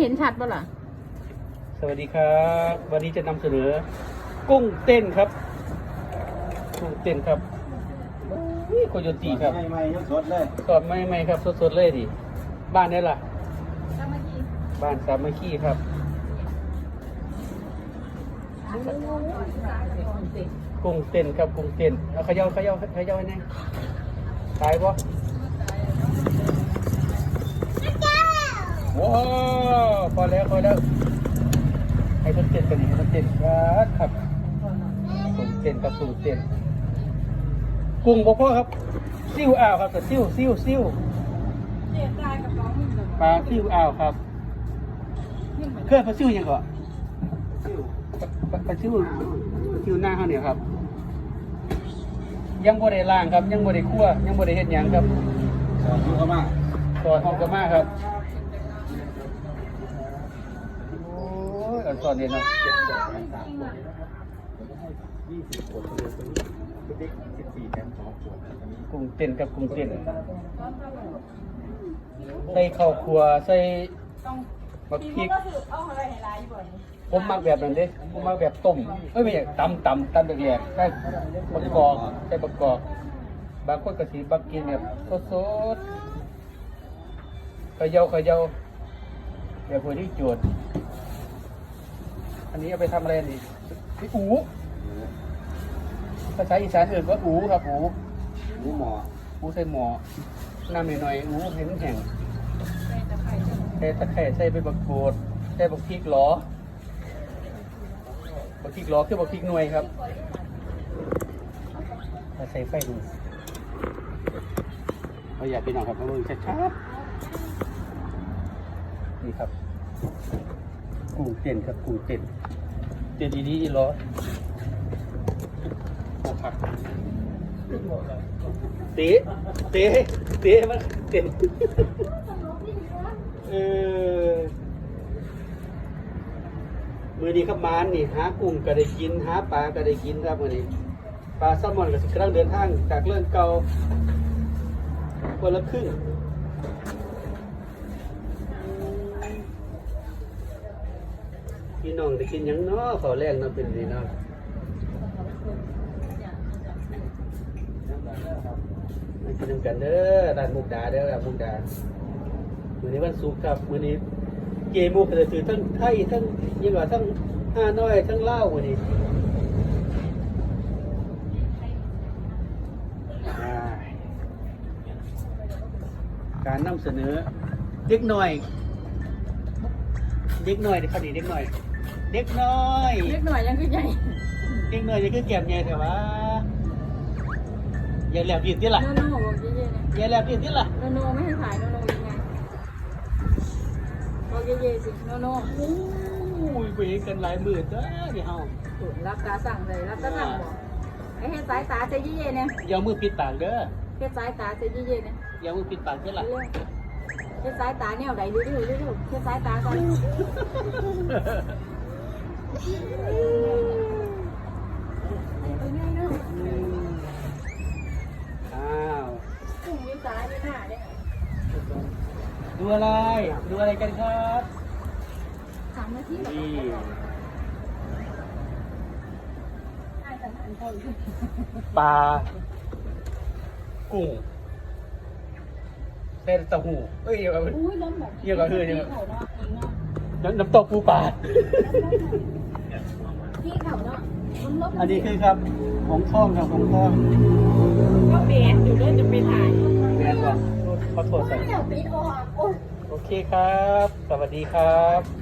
เห็นชัดปะล่ะ สวัสดีครับ วันนี้จะนำเสนอ กุ้งเต้นครับ กุ้งเต้นครับอุ้ยโคโยตีครับใหม่ๆสดๆเลยสดไม่ไม่ครับสดๆเลยดิบ้านนี้ล่ะบ้านสามัคคีครับกุ้งเต้นครับกุ้งเต้นเอาเขย่าเขย่าเขย่าให้แน่ตายปะ ว้าวพอแล้วพอแล้วให้มันเต้นกันอีกให้มันเต้นครับครับกุ้งเต้นครับกุ้งเต้นกุ้งบ่พ่อครับซิ่วอ้าวครับแต่ซิ่วซิ่วซิ่วปลาซิ่วอ้าวครับเครื่องปลาซิ่วยังก่อนปลาปลาซิ่วปลาซิ่วหน้าเขาเนี่ยครับ ยังบ่ได้ล้างครับ ยังบ่ได้คั่วยังบ่ได้เฮ็ดหยังครับสอนอยู่ก็มาซอยหอมกระมาครับโอ้ย อันสอนเด่นเนาะยี่สิบขวดเลยนนนี้กุ้งเต้นกับกุ้งเต้นใส่ข้าวคั่วใส่บักพริกผมมักแบบนั้นเด้ผมมักแบบต้มเอ้ยไม่ใช่ตำตำตำแหลกๆใส่บักกอกใส่บักกอกบางคนก็สิบักกินแบบสดๆขย่าขย่าแบบพอที่จทย์ อันนี้เอาไปทำอะไรนี่พี่อูภาษาอีสานเอื่นว่าอูครับอูหมูหมออูใส่หมอน้ำหน่อยๆอูเห็นแห้งใส่ตะไคร้ใส่ไปบักโกดใส่บักพริกหลอบักพริกหลอคือบักพริกหน่วยครับถ้าใส่ไฟดูเราอยากเป็นหน่องครับมาเบิ่งชัดๆนี่ครับ กุ้งเต้นครับกุ้งเต้นเต้นดีๆอีหลอโอ้คเตะเตะเตะมันเตะเออมือนี้ครับมานนี่หากุ้งก็ได้กินหาปลาก็ได้กินครับมือนี้ปลาแซลมอนก็สิกำลังเดินทางจากเรื่องเก่าคนละครึ่ง พี่น้องได้กินยังเนาะขอแรงเนาะเป็นดีเนาะมากินนำกันเด้อร้านมุกดาเด้อร้านมุกดามื้อนี้วันศุกร์ครับมื้อนี้เกมุกจะถือทั้งไทยทั้งยังว่าทั้งห้าน้อยทั้งเลาวมื้อนี้การนำเสนอเด็กหน่อย เด็กหน่อยเด็กคนนี้เด็กหน่อย เด็กน้อยเล็กหน่อยยังคือใหญ่เด็กหน่อยจะคือแก้มใหญ่แต่ว่าอย่าแหลมผิดที่ล่ะโนโน่บอกเย่ๆนะอย่าแหลมผิดที่ล่ะโนโน่ไม่ให้ถ่ายโนโน่ยังไงบอกเย่ๆสิโนโน่โอ้ยไปเห็นกันหลายหมื่นเด้อเดี๋ยวเฮาถูกรับตาสั่งเลยรับตาสั่งบอกไอ้เฮ็ดสายตาจะเย่ๆเนี่ยอย่าเอามือปิดปากเด้อเฮ็ดสายตาจะเย่ๆเนี่ยอย่าเอามือปิดปากเด้อล่ะเร็วเฮ็ดสายตาแนวใดเร็วๆเร็วๆเฮ็ดสายตาก่อน อ้าวกลุ่มยิ้มซ้ายไม่หน้าเนี่ยดูอะไร ดูอะไรกันครับสามนาทีเหรอนี่ใช่แต่หันเขาอยู่ปลา กุ้งเส้นเต้าหู้เอ้ยเดี๋ยวก่อนอุ้ยล้มแบบเยอะกว่าเธอเยอะเขาเนาะเองเนาะน้ำน้ำตกปูปลา ที่เขาเนาะมันลบอันนี้คือครับของท่องครับของท่องก็เบสอยู่ด้วยจะไปถ่ายแม่นว่ะขอโทษใส่เดี๋ยวปิดออกโอ้ย โอเคครับ สวัสดีครับ